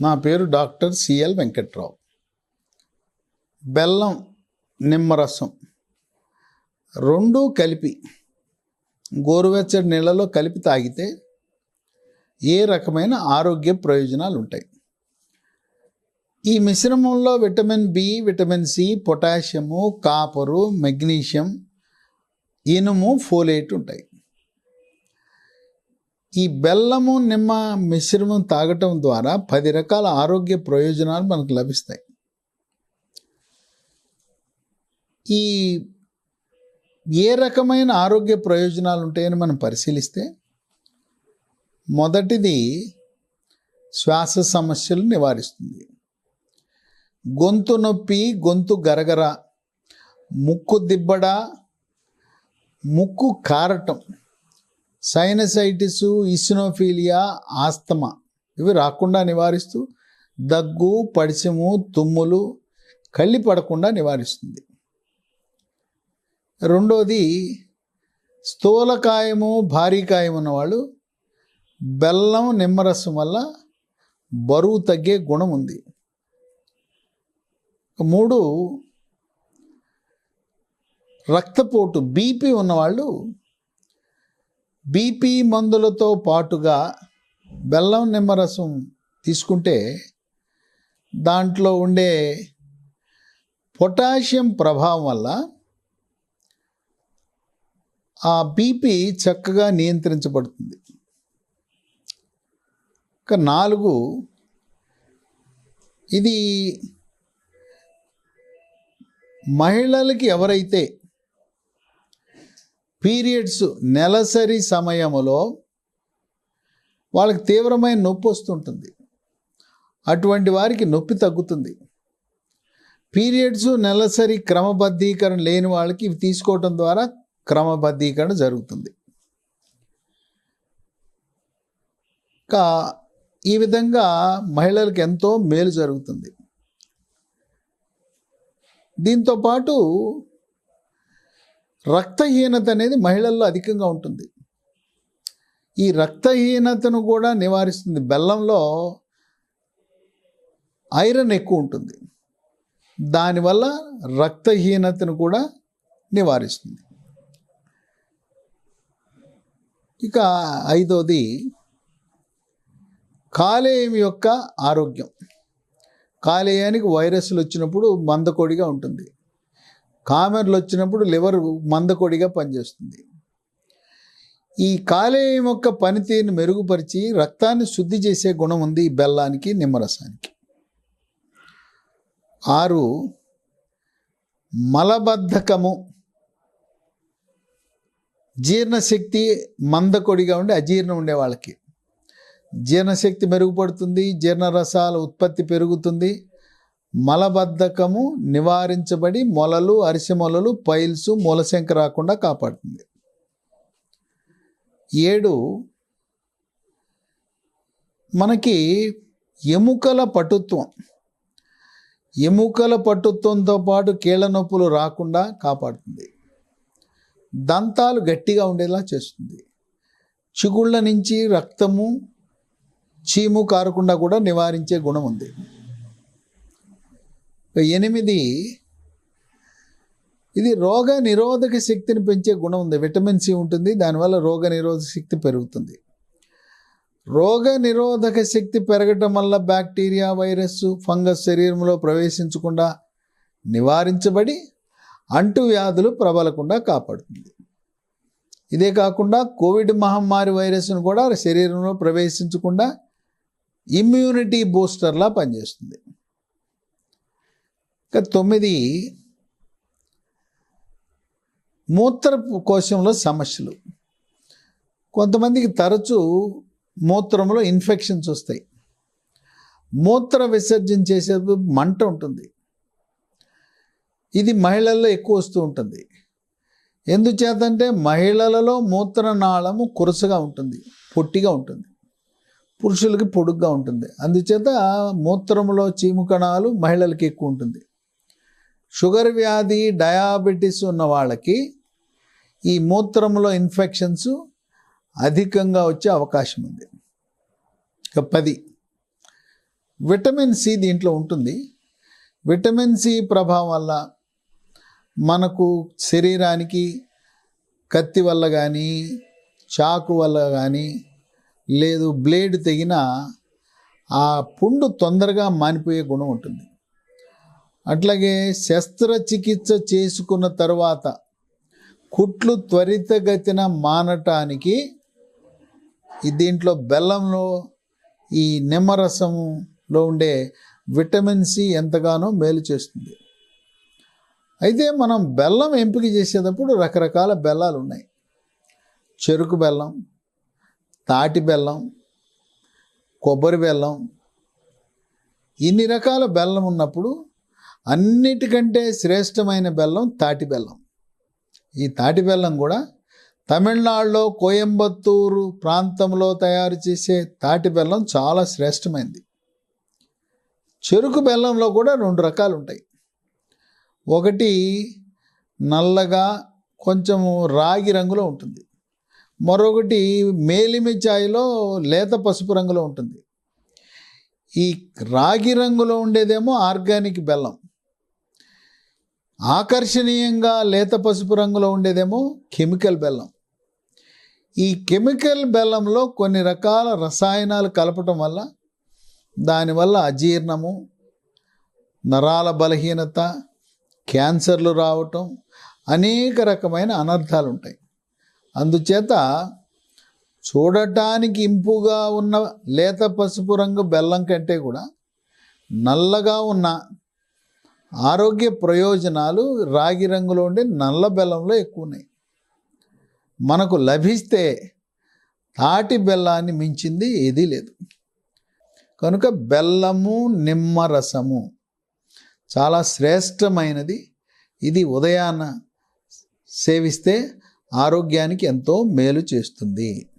నా పేరు doctor CL Venkatrao. బెల్లం నిమ్మరసం రెండూ కలిపి గోరువెచ్చటి నీళ్ళలో కలిపి తాగితే ఏ రకమైన ఆరోగ్య ప్రయోజనాలు ఉంటాయి ఈ మిశ్రమంలో vitamin B vitamin C potassium copper magnesium ఇనుము ఫోలేట్ ఉంటాయి. ఈ బెల్లము నిమ్మ మిశ్రమం తాగటం ద్వారా పది రకాల ఆరోగ్య ప్రయోజనాలు మనకు లభిస్తాయి. ఈ ఏ రకమైన ఆరోగ్య ప్రయోజనాలు ఉంటాయని మనం పరిశీలిస్తే మొదటిది శ్వాస సమస్యలు నివారిస్తుంది. గొంతు నొప్పి గొంతు గరగర ముక్కు దిబ్బడ ముక్కు కారటం సైనసైటిస్ ఇసినోఫీలియా ఆస్తమా. ఇవి రాకుండా నివారిస్తూ దగ్గు పడిసెము తుమ్ములు కళ్ళి పడకుండా నివారిస్తుంది. రెండోది స్థూలకాయము భారీకాయం ఉన్నవాళ్ళు బెల్లం నిమ్మరసం వల్ల బరువు తగ్గే గుణం ఉంది. మూడు రక్తపోటు బీపీ ఉన్నవాళ్ళు బీపీ మందులతో పాటుగా బెల్లం నిమ్మరసం తీసుకుంటే దాంట్లో ఉండే పొటాషియం ప్రభావం వల్ల ఆ బీపీ చక్కగా నియంత్రించబడుతుంది. ఇక నాలుగు ఇది మహిళలకి ఎవరైతే పీరియడ్స్ నెలసరి సమయంలో వాళ్ళకి తీవ్రమైన నొప్పి వస్తుంటుంది. అటువంటి వారికి నొప్పి తగ్గుతుంది. పీరియడ్స్ నెలసరి క్రమబద్ధీకరణ లేని వాళ్ళకి ఇవి తీసుకోవటం ద్వారా క్రమబద్ధీకరణ జరుగుతుంది. ఇంకా ఈ విధంగా మహిళలకు ఎంతో మేలు జరుగుతుంది. దీంతో పాటు రక్తహీనత అనేది మహిళల్లో అధికంగా ఉంటుంది. ఈ రక్తహీనతను కూడా నివారిస్తుంది. బెల్లంలో ఐరన్ ఎక్కువ ఉంటుంది. దానివల్ల రక్తహీనతను కూడా నివారిస్తుంది. ఇక ఐదోది కాలేయం యొక్క ఆరోగ్యం. కాలేయానికి వైరస్లు వచ్చినప్పుడు మందకొడిగా ఉంటుంది. కామెర్లు వచ్చినప్పుడు లివర్ మందకొడిగా పనిచేస్తుంది. ఈ కాలేయం యొక్క పనితీరుని మెరుగుపరిచి రక్తాన్ని శుద్ధి చేసే గుణం ఉంది ఈ బెల్లానికి నిమ్మరసానికి. ఆరు మలబద్ధకము జీర్ణశక్తి మందకొడిగా ఉండి అజీర్ణం ఉండే వాళ్ళకి. జీర్ణశక్తి మెరుగుపడుతుంది జీర్ణరసాల ఉత్పత్తి పెరుగుతుంది మలబద్ధకము నివారించబడి మొలలు అరిసె మొలలు పైల్స్ మూలశంక రాకుండా కాపాడుతుంది. ఏడు మనకి ఎముకల పటుత్వం. ఎముకల పటుత్వంతో పాటు కీళ్ళ నొప్పులు రాకుండా కాపాడుతుంది. దంతాలు గట్టిగా ఉండేలా చేస్తుంది. చిగుళ్ళ నుంచి రక్తము చీము కారకుండా కూడా నివారించే గుణం ఉంది. ఎనిమిది ఇది రోగ నిరోధక శక్తిని పెంచే గుణం ఉంది. విటమిన్ సి ఉంటుంది. దానివల్ల రోగ నిరోధక శక్తి పెరుగుతుంది. రోగ నిరోధక శక్తి పెరగటం వల్ల బ్యాక్టీరియా వైరస్ ఫంగస్ శరీరంలో ప్రవేశించకుండా నివారించబడి అంటువ్యాధులు ప్రబలకుండా కాపాడుతుంది. ఇదే కాకుండా కోవిడ్ మహమ్మారి వైరస్ను కూడా శరీరంలో ప్రవేశించకుండా ఇమ్యూనిటీ బూస్టర్లా పనిచేస్తుంది. ఇక తొమ్మిది మూత్ర కోశంలో సమస్యలు. కొంతమందికి తరచూ మూత్రంలో ఇన్ఫెక్షన్స్ వస్తాయి. మూత్ర విసర్జన చేసేటప్పుడు మంట ఉంటుంది. ఇది మహిళల్లో ఎక్కువ వస్తూ ఉంటుంది. ఎందుచేతంటే మహిళలలో మూత్రనాళము కురసగా ఉంటుంది పొట్టిగా ఉంటుంది పురుషులకి పొడుగ్గా ఉంటుంది. అందుచేత మూత్రంలో చీము కణాలు మహిళలకి ఎక్కువ ఉంటుంది. షుగర్ వ్యాధి డయాబెటీస్ ఉన్న వాళ్ళకి ఈ మూత్రంలో ఇన్ఫెక్షన్స్ అధికంగా వచ్చే అవకాశం ఉంది. ఇక పది. విటమిన్ సి దీంట్లో ఉంటుంది. విటమిన్ సి ప్రభావం వల్ల మనకు శరీరానికి కత్తి వల్ల కానీ చాకు వల్ల కానీ లేదు బ్లేడ్ తెగిన ఆ పుండు తొందరగా మానిపోయే గుణం ఉంటుంది. అట్లాగే శస్త్రచికిత్స చేసుకున్న తర్వాత కుట్లు త్వరితగతిన మానటానికి దీంట్లో బెల్లంలో ఈ నిమ్మరసంలో ఉండే విటమిన్ సి ఎంతగానో మేలు చేస్తుంది. అయితే మనం బెల్లం ఎంపిక చేసేటప్పుడు రకరకాల బెల్లాలు ఉన్నాయి. చెరుకు బెల్లం తాటి బెల్లం కొబ్బరి బెల్లం ఇన్ని రకాల బెల్లం ఉన్నప్పుడు అన్నిటికంటే శ్రేష్టమైన బెల్లం తాటి బెల్లం. ఈ తాటి బెల్లం కూడా తమిళనాడులో కోయంబత్తూరు ప్రాంతంలో తయారు చేసే తాటి బెల్లం చాలా శ్రేష్టమైనది చెరుకు బెల్లంలో కూడా రెండు రకాలు ఉంటాయి. ఒకటి నల్లగా కొంచెము రాగి రంగులో ఉంటుంది. మరొకటి మేలిమి ఛాయ్లో లేత పసుపు రంగులో ఉంటుంది. ఈ రాగి రంగులో ఉండేదేమో ఆర్గానిక్ బెల్లం. ఆకర్షణీయంగా లేత పసుపు రంగులో ఉండేదేమో కెమికల్ బెల్లం. ఈ కెమికల్ బెల్లంలో కొన్ని రకాల రసాయనాలు కలపటం వల్ల దానివల్ల అజీర్ణము నరాల బలహీనత క్యాన్సర్లు రావటం అనేక రకమైన అనర్థాలు ఉంటాయి అందుచేత చూడటానికి ఇంపుగా ఉన్న లేత పసుపు రంగు బెల్లం కంటే కూడా నల్లగా ఉన్న ఆరోగ్య ప్రయోజనాలు రాగి రంగులో ఉండే నల్ల బెల్లంలో ఎక్కువ ఉన్నాయి. మనకు లభిస్తే తాటి బెల్లాన్ని మించింది ఏదీ లేదు. కనుక బెల్లము నిమ్మరసము చాలా శ్రేష్టమైనది. ఇది ఉదయాన్న సేవిస్తే ఆరోగ్యానికి ఎంతో మేలు చేస్తుంది.